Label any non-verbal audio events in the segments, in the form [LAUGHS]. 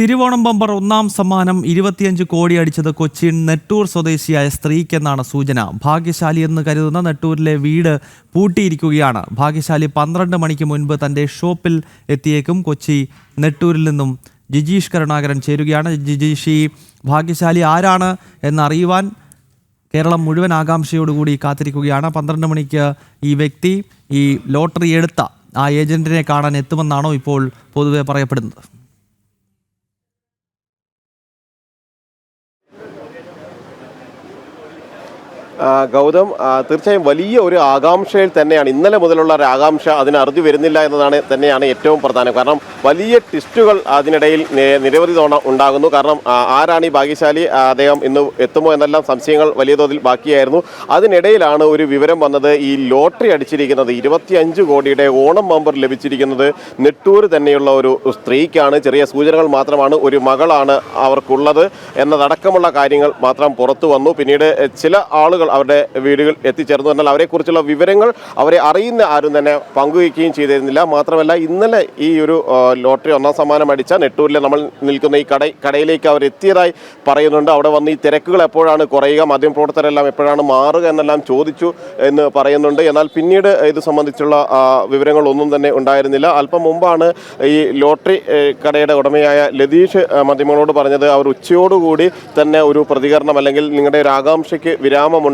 Thiruvonam bumper ഒന്നാം സമ്മാനം ഇരുപത്തിയഞ്ച് കോടി അടിച്ചത് കൊച്ചിൻ നെട്ടൂർ സ്വദേശിയായ സ്ത്രീക്കെന്നാണ് സൂചന. ഭാഗ്യശാലി എന്ന് കരുതുന്ന നെട്ടൂരിലെ വീട് പൂട്ടിയിരിക്കുകയാണ്. ഭാഗ്യശാലി പന്ത്രണ്ട് മണിക്ക് മുൻപ് തന്റെ ഷോപ്പിൽ എത്തിയേക്കും കൊച്ചി നെട്ടൂരിൽ നിന്നും ജിജീഷ് കരുണാകരൻ ചേരുകയാണ്. ജിജീഷ് ഭാഗ്യശാലി ആരാണ് എന്നറിയുവാൻ കേരളം മുഴുവൻ ആകാംക്ഷയോടുകൂടി കാത്തിരിക്കുകയാണ്. പന്ത്രണ്ട് മണിക്ക് ഈ വ്യക്തി ഈ ലോട്ടറി എടുത്ത ആ ഏജന്റിനെ കാണാൻ എത്തുമെന്നാണോ ഇപ്പോൾ പൊതുവെ പറയപ്പെടുന്നത്. ഗൗതം തീർച്ചയായും വലിയ ഒരു ആകാംക്ഷയിൽ തന്നെയാണ് ഇന്നലെ മുതലുള്ള ഒരു ആകാംക്ഷ അതിന് അറുതി വരുന്നില്ല എന്നതാണ് തന്നെയാണ് ഏറ്റവും പ്രധാനം. കാരണം വലിയ ടിസ്റ്റുകൾ അതിനിടയിൽ നിരവധി തവണ ഉണ്ടാകുന്നു. കാരണം ആരാണ് ഈ ഭാഗ്യശാലി? അദ്ദേഹം ഇന്ന് എത്തുമോ എന്നെല്ലാം സംശയങ്ങൾ വലിയ തോതിൽ ബാക്കിയായിരുന്നു. അതിനിടയിലാണ് ഒരു വിവരം വന്നത്. ഈ ലോട്ടറി അടിച്ചിരിക്കുന്നത് ഇരുപത്തിയഞ്ച് കോടിയുടെ ഓണം മെമ്പർ ലഭിച്ചിരിക്കുന്നത് നെട്ടൂർ തന്നെയുള്ള ഒരു സ്ത്രീക്കാണ്. ചെറിയ സൂചനകൾ മാത്രമാണ്. ഒരു മകളാണ് അവർക്കുള്ളത് എന്നതടക്കമുള്ള കാര്യങ്ങൾ മാത്രം പുറത്തു വന്നു. പിന്നീട് ചില ആളുകൾ അവരുടെ വീടുകൾ എത്തിച്ചേർന്നു എന്നാൽ അവരെക്കുറിച്ചുള്ള വിവരങ്ങൾ അവരെ അറിയുന്ന ആരും തന്നെ പങ്കുവയ്ക്കുകയും ചെയ്തിരുന്നില്ല. മാത്രമല്ല ഇന്നലെ ഈ ഒരു ലോട്ടറി ഒന്നാം സമ്മാനം അടിച്ച നെട്ടൂരിലെ നമ്മൾ നിൽക്കുന്ന ഈ കട കടയിലേക്ക് അവർ എത്തിയതായി പറയുന്നുണ്ട്. അവിടെ വന്ന് ഈ തിരക്കുകൾ എപ്പോഴാണ് കുറയുക മാധ്യമപ്രവർത്തകരെല്ലാം എപ്പോഴാണ് മാറുക എന്നെല്ലാം ചോദിച്ചു എന്ന് പറയുന്നുണ്ട്. എന്നാൽ പിന്നീട് ഇത് സംബന്ധിച്ചുള്ള വിവരങ്ങളൊന്നും തന്നെ ഉണ്ടായിരുന്നില്ല. അല്പം മുമ്പാണ് ഈ ലോട്ടറി കടയുടെ ഉടമയായ ലതീഷ് മാധ്യമങ്ങളോട് പറഞ്ഞത് അവർ ഉച്ചയോടുകൂടി തന്നെ ഒരു പ്രതികരണം അല്ലെങ്കിൽ നിങ്ങളുടെ ഒരു ആകാംക്ഷയ്ക്ക്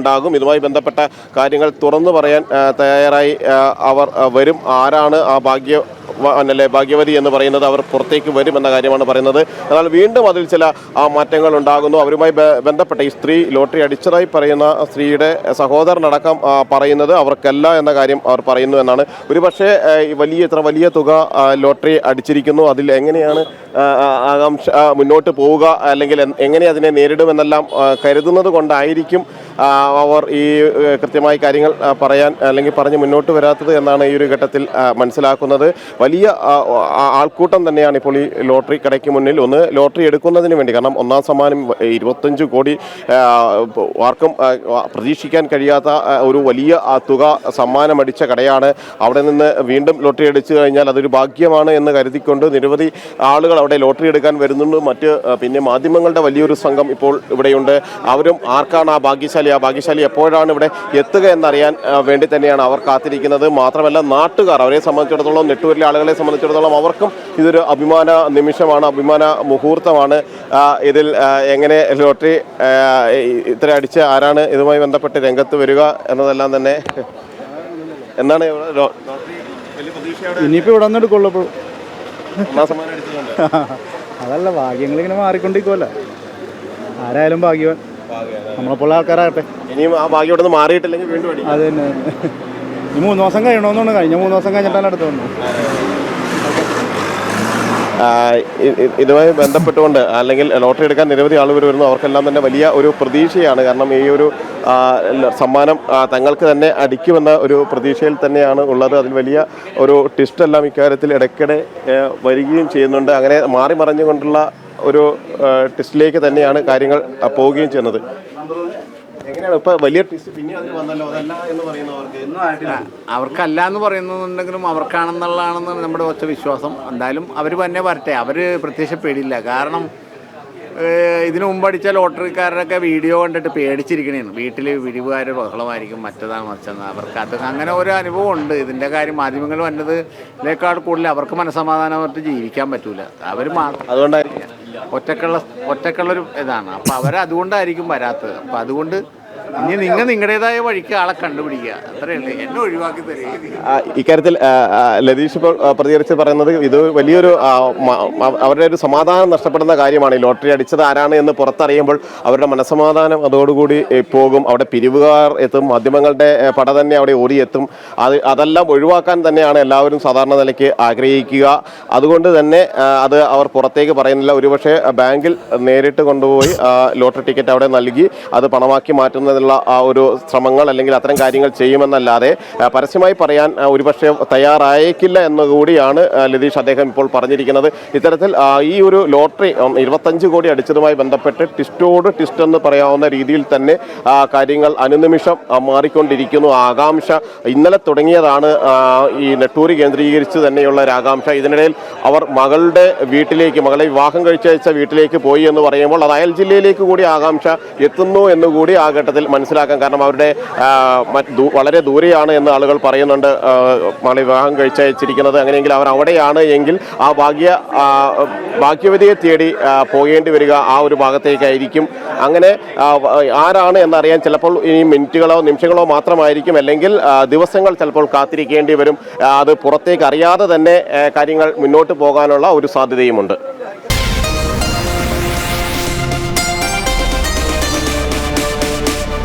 വിരാമമുണ്ടാകും ഇതുമായി ബന്ധപ്പെട്ട കാര്യങ്ങൾ തുറന്നു പറയാൻ തയ്യാറായി അവർ വരും. ആരാണ് ആ ഭാഗ്യ അല്ലേ ഭാഗ്യവതി എന്ന് പറയുന്നത് അവർ പുറത്തേക്ക് വരും എന്ന കാര്യമാണ് പറയുന്നത്. എന്നാൽ വീണ്ടും അതിൽ ചില ആ, മാറ്റങ്ങൾ ഉണ്ടാകുന്നു. അവരുമായി ബന്ധപ്പെട്ട ഈ സ്ത്രീ ലോട്ടറി അടിച്ചതായി പറയുന്ന സ്ത്രീയുടെ സഹോദരനടക്കം പറയുന്നത് അവർക്കല്ല എന്ന കാര്യം അവർ പറയുന്നു എന്നാണ്. ഒരുപക്ഷെ പക്ഷേ വലിയ ഇത്ര വലിയ തുക ലോട്ടറി അടിച്ചിരിക്കുന്നു. അതിൽ എങ്ങനെയാണ് ആകാംക്ഷ മുന്നോട്ട് പോവുക അല്ലെങ്കിൽ എങ്ങനെ അതിനെ നേരിടുമെന്നെല്ലാം കരുതുന്നത് കൊണ്ടായിരിക്കും അവർ ഈ കൃത്യമായി കാര്യങ്ങൾ പറയാൻ അല്ലെങ്കിൽ പറഞ്ഞ് മുന്നോട്ട് വരാത്തത് എന്നാണ് ഈ ഒരു ഘട്ടത്തിൽ മനസ്സിലാക്കുന്നത്. വലിയ ആൾക്കൂട്ടം തന്നെയാണ് ഇപ്പോൾ ഈ ലോട്ടറി കടയ്ക്ക് മുന്നിൽ. ഒന്ന് ലോട്ടറി എടുക്കുന്നതിന് വേണ്ടി കാരണം ഒന്നാം സമ്മാനം ഇരുപത്തഞ്ച് കോടി ആർക്കും പ്രതീക്ഷിക്കാൻ കഴിയാത്ത ഒരു വലിയ തുക സമ്മാനം അടിച്ച കടയാണ് അവിടെ നിന്ന് വീണ്ടും ലോട്ടറി അടിച്ചു കഴിഞ്ഞാൽ അതൊരു ഭാഗ്യമാണ് എന്ന് കരുതിക്കൊണ്ട് നിരവധി ആളുകൾ അവിടെ ലോട്ടറി എടുക്കാൻ വരുന്നുണ്ട്. മറ്റ് പിന്നെ മാധ്യമങ്ങളുടെ വലിയൊരു സംഘം ഇപ്പോൾ ഇവിടെയുണ്ട്. അവരും ആർക്കാണ് ആ ഭാഗ്യശാലി ആ ഭാഗ്യശാലി എപ്പോഴാണ് ഇവിടെ എത്തുക എന്നറിയാൻ വേണ്ടി തന്നെയാണ് അവർ കാത്തിരിക്കുന്നത്. മാത്രമല്ല നാട്ടുകാർ അവരെ സംബന്ധിച്ചിടത്തോളം നെട്ടൂരിലെ ആളുകളെ സംബന്ധിച്ചിടത്തോളം അവർക്കും ഇതൊരു അഭിമാന നിമിഷമാണ് അഭിമാന മുഹൂർത്തമാണ്. ഇതിൽ എങ്ങനെ ലോട്ടറി ഇത്ര അടിച്ച് ആരാണ് ഇതുമായി ബന്ധപ്പെട്ട് രംഗത്ത് വരിക എന്നതെല്ലാം തന്നെ എന്നാണ് ഇനിയിപ്പോ ഇവിടെ നിന്ന് എടുക്കുള്ളൂ [LAUGHS] അതല്ല ഭാഗ്യങ്ങൾ ഇങ്ങനെ മാറിക്കൊണ്ടിരിക്കുമല്ലോ ആരായാലും ഭാഗ്യവാൻ. നമ്മളെപ്പോലുള്ള ആൾക്കാരാകട്ടെ. ഇനിയും ആ ഭാഗ്യം ഇവിടെ നിന്ന് മാറിയിട്ടില്ലെങ്കിൽ വീണ്ടും അടിക്കും. അത് തന്നെ. ഈ മൂന്ന് ദിവസം കഴിയണമെന്നുണ്ട്. കഴിഞ്ഞ മൂന്ന് ദിവസം കഴിഞ്ഞിട്ടാണ് അടുത്ത് വന്നത് ഇതുമായി ബന്ധപ്പെട്ടുകൊണ്ട് അല്ലെങ്കിൽ ലോട്ടറി എടുക്കാൻ നിരവധി ആളുകൾ വരുന്നു. അവർക്കെല്ലാം തന്നെ വലിയ ഒരു പ്രതീക്ഷയാണ്. കാരണം ഈ ഒരു സമ്മാനം തങ്ങൾക്ക് തന്നെ അടിക്കുമെന്ന ഒരു പ്രതീക്ഷയിൽ തന്നെയാണ് ഉള്ളത്. അതിൽ വലിയ ഒരു ട്വിസ്റ്റ് എല്ലാം ഇക്കാര്യത്തിൽ ഇടയ്ക്കിടെ വരികയും ചെയ്യുന്നുണ്ട്. അങ്ങനെ മാറി മറിഞ്ഞുകൊണ്ടുള്ള ഒരു ടെസ്റ്റിലേക്ക് തന്നെയാണ് കാര്യങ്ങൾ പോവുകയും ചെയ്യുന്നത്. എങ്ങനെയാണ് ഇപ്പൊ വലിയ അവർക്കല്ല എന്ന് പറയുന്നുണ്ടെങ്കിലും അവർക്കാണെന്നുള്ളതാണെന്ന് നമ്മുടെ ഒറ്റ വിശ്വാസം. എന്തായാലും അവർ തന്നെ വരട്ടെ. അവർ പേടിയില്ല. കാരണം ഇതിനു മുമ്പ് അടിച്ച ലോട്ടറിക്കാരനൊക്കെ വീഡിയോ കണ്ടിട്ട് പേടിച്ചിരിക്കണേന്ന്. വീട്ടിൽ വിരിവുകാർ ബഹളമായിരിക്കും മറ്റതാണ് മറിച്ചെന്ന് അവർക്ക് അത് അങ്ങനെ ഒരു അനുഭവം ഉണ്ട്. ഇതിന്റെ കാര്യം മാധ്യമങ്ങൾ വന്നത് ഇതിനേക്കാൾ കൂടുതൽ അവർക്ക് മനസ്സമാധാനമായിട്ട് ജീവിക്കാൻ പറ്റൂല. അവർ അതുകൊണ്ടായിരിക്കും ഒറ്റക്കുള്ള ഒറ്റക്കുള്ളൊരു ഇതാണ്. അപ്പം അവരതുകൊണ്ടായിരിക്കും വരാത്തത്. അപ്പം അതുകൊണ്ട് ഇനി നിങ്ങൾ നിങ്ങളുടേതായ വഴിക്ക് ആളെ കണ്ടുപിടിക്കുക. അത്രയല്ലേ? എന്നെ ഒഴിവാക്കി തരിക. ഇക്കാര്യത്തിൽ ലതീഷ് പ്രതികരിച്ച് പറയുന്നത് ഇത് വലിയൊരു അവരുടെ ഒരു സമാധാനം നഷ്ടപ്പെടുന്ന കാര്യമാണ്. ഈ ലോട്ടറി അടിച്ചത് ആരാണ് എന്ന് പുറത്തറിയുമ്പോൾ അവരുടെ മനസമാധാനം അതോടുകൂടി പോകും. അവിടെ പിരിവുകാർ എത്തും. മാധ്യമങ്ങളുടെ പട തന്നെ അവിടെ ഓടിയെത്തും. അത് അതെല്ലാം ഒഴിവാക്കാൻ തന്നെയാണ് എല്ലാവരും സാധാരണ നിലയ്ക്ക് ആഗ്രഹിക്കുക. അതുകൊണ്ട് തന്നെ അത് അവർ പുറത്തേക്ക് പറയുന്നില്ല. ഒരുപക്ഷെ ബാങ്കിൽ നേരിട്ട് കൊണ്ടുപോയി ലോട്ടറി ടിക്കറ്റ് അവിടെ നൽകി അത് പണമാക്കി മാറ്റുന്നതിനുള്ള ചെയ്യാനുള്ള ആ ഒരു ശ്രമങ്ങൾ അല്ലെങ്കിൽ അത്തരം കാര്യങ്ങൾ ചെയ്യുമെന്നല്ലാതെ പരസ്യമായി പറയാൻ ഒരുപക്ഷെ തയ്യാറായേക്കില്ല എന്നുകൂടിയാണ് ലതീഷ് അദ്ദേഹം ഇപ്പോൾ പറഞ്ഞിരിക്കുന്നത്. ഇത്തരത്തിൽ ഈ ഒരു ലോട്ടറി ഇരുപത്തഞ്ച് കോടി അടിച്ചതുമായി ബന്ധപ്പെട്ട് ടിസ്റ്റോട് ടിസ്റ്റ് എന്ന് പറയാവുന്ന രീതിയിൽ തന്നെ കാര്യങ്ങൾ അനുനിമിഷം മാറിക്കൊണ്ടിരിക്കുന്നു. ആകാംക്ഷ ഇന്നലെ തുടങ്ങിയതാണ് ഈ നെട്ടൂരി കേന്ദ്രീകരിച്ച് തന്നെയുള്ള ഒരു ആകാംക്ഷ. ഇതിനിടയിൽ അവർ മകളുടെ വീട്ടിലേക്ക് മകളെ വിവാഹം കഴിച്ചയച്ച വീട്ടിലേക്ക് പോയി എന്ന് പറയുമ്പോൾ അത് അയൽ ജില്ലയിലേക്ക് കൂടി ആകാംക്ഷ എത്തുന്നു എന്നുകൂടി ആ ഘട്ടത്തിൽ മനസ്സിലാക്കാം കാരണം അവരുടെ വളരെ ദൂരെയാണ് എന്ന് ആളുകൾ പറയുന്നുണ്ട്. മാളി വിവാഹം കഴിച്ചയച്ചിരിക്കുന്നത് അങ്ങനെയെങ്കിൽ അവർ അവിടെയാണ് എങ്കിൽ ആ ഭാഗ്യ ഭാഗ്യവതിയെ തേടി പോകേണ്ടി വരിക ആ ഒരു ഭാഗത്തേക്കായിരിക്കും. അങ്ങനെ ആരാണ് എന്നറിയാൻ ചിലപ്പോൾ ഇനി മിനിറ്റുകളോ നിമിഷങ്ങളോ മാത്രമായിരിക്കും. അല്ലെങ്കിൽ ദിവസങ്ങൾ ചിലപ്പോൾ കാത്തിരിക്കേണ്ടി വരും. അത് പുറത്തേക്ക് അറിയാതെ തന്നെ കാര്യങ്ങൾ മുന്നോട്ട് പോകാനുള്ള ഒരു സാധ്യതയുമുണ്ട്.